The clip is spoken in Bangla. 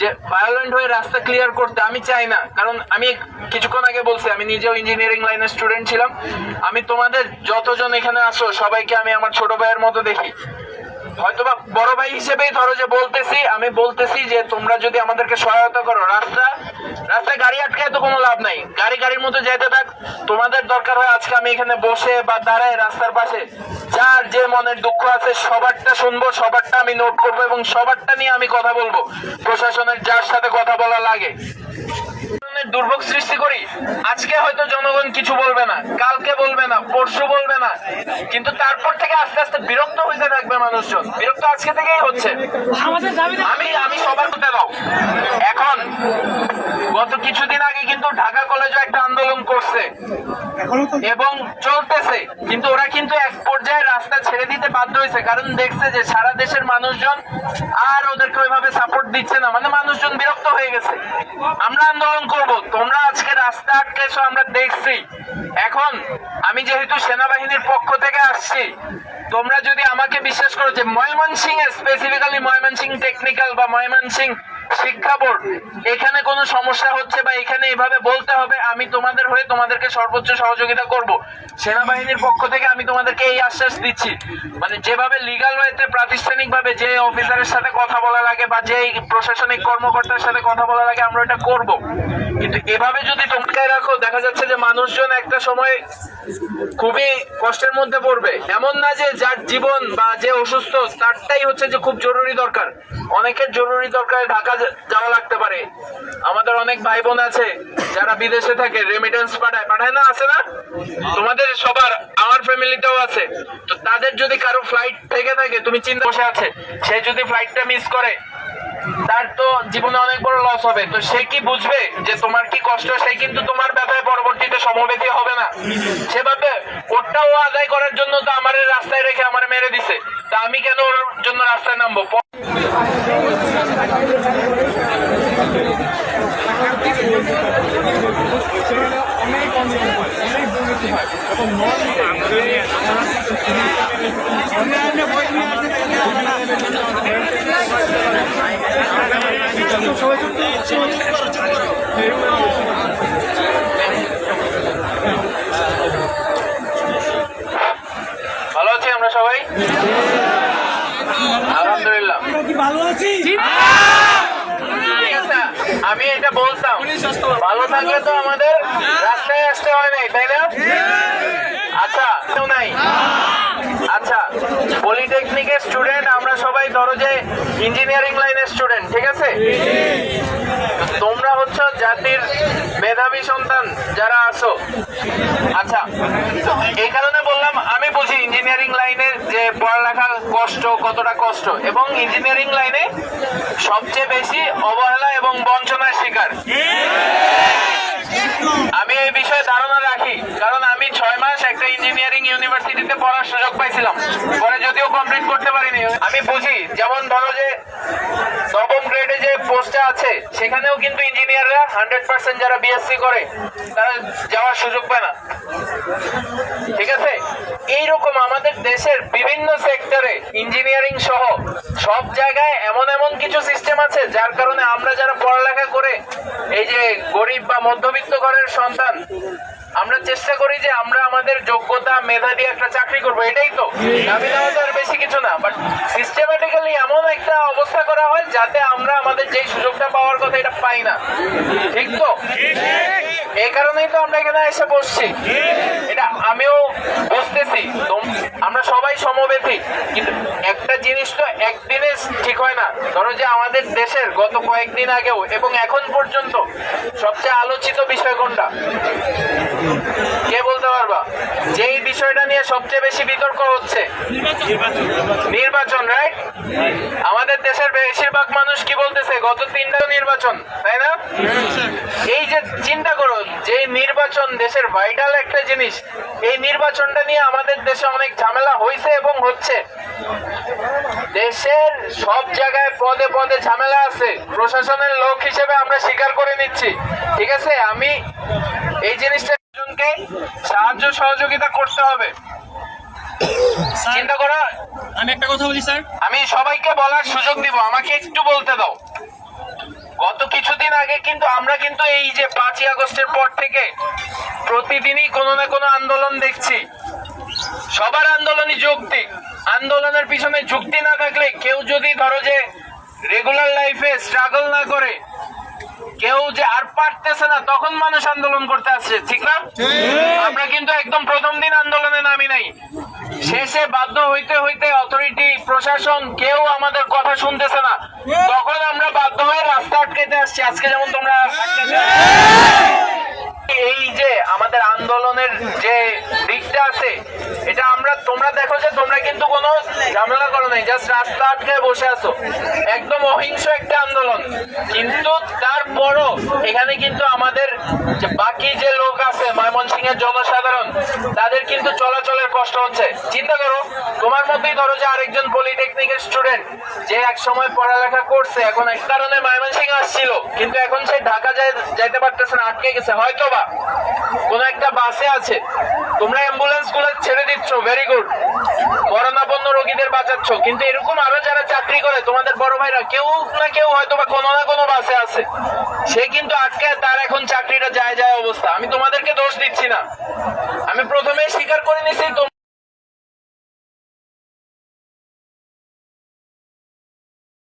যে ভায়োলেন্ট হয়ে রাস্তা ক্লিয়ার করতে আমি চাই না। কারণ আমি কিছুক্ষণ আগে বলছি, আমি নিজেও ইঞ্জিনিয়ারিং লাইনের স্টুডেন্ট ছিলাম। আমি তোমাদের যতজন এখানে আসো, সবাইকে আমি আমার ছোট ভাইয়ের মতো দেখি। হয়তোবা বড় ভাই হিসেবেই ধরো যে বলতেছি, আমি বলতেছি যে তোমরা যদি আমাদেরকে সহায়তা করো রাস্তা, রাস্তায় গাড়ি আটকায় তো কোনো লাভ নাই। গাড়ি গাড়ির মতো যেতে থাক, তোমাদের দরকার হয় আজকে আমি এখানে বসে বা দাঁড়ায় রাস্তার পাশে। যার যে মনের দুঃখ আছে সবারটা শুনব, সবারটা আমি নোট করব এবং সবারটা নিয়ে আমি কথা বলব। প্রশাসনের যার সাথে কথা বলা লাগে। দুর্ভোগ সৃষ্টি করি। আজকে হয়তো জনগণ কিছু বলবে না কালকে বলবে না পরশু বলবে না। কিন্তু তারপর থেকে আস্তে আস্তে বিরক্ত হইতে থাকবে মানুষজন। বিরক্ত আজকে থেকেই হচ্ছে। আমি আমি সবার করতে দাও। এখন গত কিছুদিন আগে কিন্তু ঢাকা কলেজে একটা আন্দোলন করছে। এবং চলতেছে। কিন্তু ওরা কিন্তু এক পর্যায়ে রাস্তা ছেড়ে দিতে বাধ্য হয়েছে। কারণ দেখছে যে সারা দেশের মানুষজন আর ওদেরকে ওইভাবে সাপোর্ট দিচ্ছে না। মানে মানুষজন বিরক্ত হয়ে গেছে। আমরা আন্দোলন করব। তোমরা আজকে রাস্তা আটকেছো আমরা দেখছি। এখন আমি যেহেতু সেনাবাহিনীর পক্ষ থেকে আসছি, তোমরা যদি আমাকে বিশ্বাস করো যে ময়মনসিং স্পেসিফিক্যালি ময়মনসিং টেকনিক্যাল বা ময়মনসিং শিক্ষা বোর্ড, এখানে কোনো সমস্যা হচ্ছে বা এখানে এভাবে বলতে হবে, আমি তোমাদের হয়ে তোমাদেরকে সর্বোচ্চ সহযোগিতা করব। সেনাবাহিনীর পক্ষ থেকে আমি তোমাদেরকে এই আশ্বাস দিচ্ছি। মানে যেভাবে লিগাল ওয়েতে প্রাতিষ্ঠানিকভাবে যে অফিসারের সাথে কথা বলা লাগে বা যে প্রশাসনিক কর্মকর্তার সাথে কথা বলা লাগে, আমরা এটা করব। কিন্তু এভাবে যদি তোমরা রাখো, দেখা যাচ্ছে যে মানুষজন একটা সময় খুবই কষ্টের মধ্যে পড়বে। এমন না যে যার জীবন বা যে অসুস্থ, তারটাই হচ্ছে যে খুব জরুরি দরকার। অনেকের জরুরি দরকার ঢাকা যাওয়া লাগতে পারে। আমাদের অনেক ভাই বোন আছে, যারা বিদেশে থাকে রেমিটেন্স পাঠায়। পাঠায় না? আছে না? তোমাদের সবার, আমার ফ্যামিলিতেও আছে। তো তাদের যদি কারও ফ্লাইট থেকে থাকে, তুমি চিন্তা বসে আছে, সে যদি ফ্লাইটটা মিস করে, তার তো জীবনে অনেক বড় লস হবে। তো সে কি বুঝবে যে তোমার কি কষ্ট? সে কিন্তু তোমার ব্যাপারে পরবর্তীতে সমবেতি হবে না। সেভাবে ওরটাও আদায় করার জন্য তো আমার রাস্তায় রেখে আমার মেরে দিছে। তা আমি কেন ওর জন্য রাস্তায় নামবো? ভালো আছি আমরা সবাই? আলহামদুলিল্লাহ। আমি এটা বলতাম। ভালো থাকলে তো আমাদের রাস্তায় আসতে হয় নাই তাই না আচ্ছা কেউ নাই আচ্ছা পলিটেকনিকের স্টুডেন্ট আমরা সবাই ধরো যে ইঞ্জিনিয়ারিং লাইনের স্টুডেন্ট ঠিক আছে? তোমরা হচ্ছে জাতির মেধাবী সন্তান যারা আছো। আচ্ছা এই কারণে বললাম, আমি বুঝি ইঞ্জিনিয়ারিং লাইনের যে পড়ালেখার কষ্ট, কতটা কষ্ট, এবং ইঞ্জিনিয়ারিং লাইনে সবচেয়ে বেশি অবহেলা এবং বঞ্চনার শিকার। আমি এই বিষয়ে ধারণা রাখি, কারণ আমি ছয় মাস একটা ইঞ্জিনিয়ারিং ইউনিভার্সিটিতে পড়ার সুযোগ পাইছিলাম। পরে যদিও কমপ্লিট করতে পারিনি। আমি বুঝি, যেমন ধরো যে আছে, সেখানেও কিন্তু ইঞ্জিনিয়াররা হান্ড্রেড পার্সেন্ট যারা বিএসসি করে, তারা যাওয়ার সুযোগ পায় না। ঠিক আছে? এইরকম আমাদের দেশের বিভিন্ন সেক্টরে ইঞ্জিনিয়ারিং সহ সব জায়গায় এমন এমন কিছু সিস্টেম আছে, যার কারণে আমরা যারা পড়ালেখা করে, এই যে গরিব বা মধ্যবিত্ত ঘরের সন্তান আমরা চেষ্টা করি যে আমরা আমাদের যোগ্যতা, মেধা দিয়ে একটা চাকরি করব, এটাই তো। দাবি দাওয়া তো আর বেশি কিছু না বাট সিস্টেমেটিক্যালি এমন একটা অবস্থা করা হয় যাতে আমরা আমাদের যেই সুযোগটা পাওয়ার কথা এটা পাই না। ঠিক তো? এই কারণেই তো আমরা এখানে এসে বসছি। এটা আমিও বুঝতেছি আমরা সবাই সমবেথী কিন্তু একটা জিনিস তো একদিনে ঠিক হয় না। ধরো যে আমাদের দেশের গত কয়েকদিন আগেও এবং এখন পর্যন্ত সবচেয়ে আলোচিত বিষয় কোনটা? কে বলতে পারবা? যেই বিষয়টা নিয়ে সবচেয়ে বেশি বিতর্ক হচ্ছে। নির্বাচন রাইট আমাদের দেশের বেশিরভাগ মানুষ কি বলতেছে? গত তিনটা নির্বাচন, তাই এই যে চিন্তা করো যে নির্বাচন দেশের ভাইটাল একটা জিনিস এই নির্বাচনটা নিয়ে আমাদের দেশে অনেক ঝামেলা হয়েছে এবং হচ্ছে। দেশের সব জায়গায় পদে পদে ঝামেলা আছে। প্রশাসনের লোক হিসেবে আমরা স্বীকার করে নিচ্ছি। ঠিক আছে? আমি এই জিনিসটা সাহায্য সহযোগিতা করতে হবে। চিন্তা করো। আমি একটা কথা বলি স্যার। আমি সবাইকে বলার সুযোগ দিব। আমাকে একটু বলতে দাও। আগে কিন্তু আমরা কিন্তু এই যে পাঁচই আগস্টের পর থেকে প্রতিদিনই কোনো না কোনো আন্দোলন দেখছি। সবার আন্দোলনই যৌক্তিক আন্দোলনের পিছনে যুক্তি না থাকলে কেউ যদি ধরো যে রেগুলার লাইফে স্ট্রাগল না করে কেউ যে আর পারতেছে না তখন মানুষ আন্দোলন করতে আসছে ঠিক না? আমরা কিন্তু একদম প্রথম দিন আন্দোলনে নামি নাই। শেষে বাধ্য হইতে হইতে অথরিটি প্রশাসন কেউ আমাদের কথা শুনতেছে না তখন আমরা বাধ্য হয়ে রাস্তা আটকাইতে আসছি আজকে যেমন তোমরা এই যে আমাদের আন্দোলনের যে দিকটা আছে। এটা আমরা তোমরা দেখো যে তোমরা কিন্তু কোনো ঝামেলা করো নাই জাস্ট রাস্তা আটকে বসে আছো। একদম অহিংস একটা আন্দোলন। কিন্তু তারপরও এখানে কিন্তু আমাদের বাকি যে লোক আছে, ময়মনসিংহের জনসাধারণ, তাদের কিন্তু চলাচলের কষ্ট হচ্ছে। চিন্তা করো, তোমার মধ্যেই ধরো যে আরেকজন পলিটেকনিকের স্টুডেন্ট যে এক সময় পড়ালেখা করছে, এখন এক কারণে ময়মনসিংহ আসছিল, কিন্তু এখন সে ঢাকা যাইতে পারতেছে না, আটকে গেছে। হয়তো বা কোন একটা বাসে আছে। তোমরা অ্যাম্বুলেন্সগুলো ছেড়ে দিচ্ছ ভেরি গুড করোনাপন্ন রোগীদের বাঁচাচ্ছ, কিন্তু এরকম আরও যারা চাকরি করে, তোমাদের বড় ভাইরা, কেউ না কেউ হয়তো বা কোনো না কোনো বাসে আছে। সে কিন্তু আটকে, তার এখন চাকরিটা যায় যায় অবস্থা। আমি তোমাদেরকে দোষ দিচ্ছি না। আমি প্রথমে স্বীকার করে নিছি